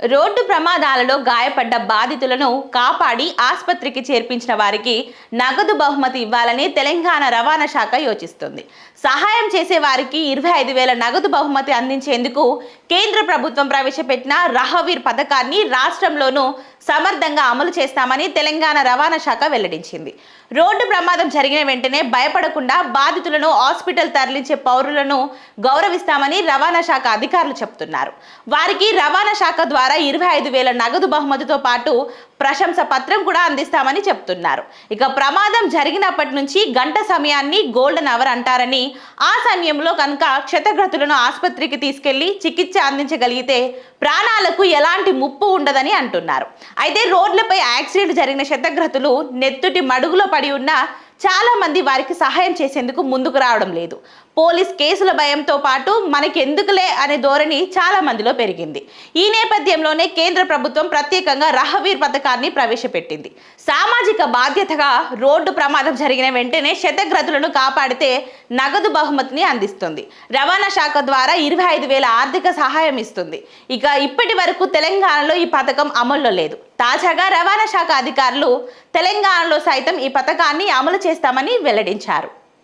Road ప్రమాదాలలో గాయపడ్డ బాధితులను కాపాడి ఆసుపత్రికి చేర్పించిన వారికి నగదు బహుమతి ఇవ్వాలని తెలంగాణ రవాణా శాఖ యోచిస్తుంది. సహాయం చేసే వారికి ఇరవై ఐదు వేల నగదు బహుమతి అందించేందుకు కేంద్ర ప్రభుత్వం ప్రవేశపెట్టిన రహవీర్ పథకాన్ని రాష్ట్రంలోనూ సమర్థంగా అమలు చేస్తామని తెలంగాణ రవాణా శాఖ వెల్లడించింది. రోడ్డు ప్రమాదం జరిగిన వెంటనే భయపడకుండా బాధితులను హాస్పిటల్ తరలించే పౌరులను గౌరవిస్తామని రవాణా శాఖ అధికారులు చెప్తున్నారు వారికి రవాణా శాఖ ద్వారా ఇరవై ఐదు వేల నగదు బహుమతితో పాటు ప్రశంస పత్రం కూడా అందిస్తామని చెప్తున్నారు ఇక ప్రమాదం జరిగినప్పటి నుంచి గంట సమయాన్ని గోల్డెన్ అవర్ అంటారని ఆ సమయంలో కనుక క్షతగ్రతులను ఆసుపత్రికి తీసుకెళ్ళి చికిత్స అందించగలిగితే ప్రాణాలకు ఎలాంటి ముప్పు ఉండదని అంటున్నారు. అయితే రోడ్లపై యాక్సిడెంట్ జరిగిన శతగ్రతులు నెత్తుటి మడుగులో పడి ఉన్న చాలా మంది వారికి సహాయం చేసేందుకు ముందుకు రావడం లేదు. పోలీస్ కేసుల భయంతో పాటు మనకెందుకులే అనే ధోరణి చాలా మందిలో పెరిగింది. ఈ నేపథ్యంలోనే కేంద్ర ప్రభుత్వం ప్రత్యేకంగా రహవీర్ పథకాన్ని ప్రవేశపెట్టింది. సామాజిక బాధ్యతగా రోడ్డు ప్రమాదం జరిగిన వెంటనే శతగ్రతులను కాపాడితే నగదు బహుమతిని అందిస్తుంది. రవాణా శాఖ ద్వారా ఇరవై ఐదు వేల ఆర్థిక సహాయం ఇస్తుంది. ఇక ఇప్పటి వరకు తెలంగాణలో ఈ పథకం అమల్లో లేదు. తాజాగా రవాణా శాఖ అధికారులు తెలంగాణలో సైతం ఈ పథకాన్ని అమలు చేస్తామని వెల్లడించారు.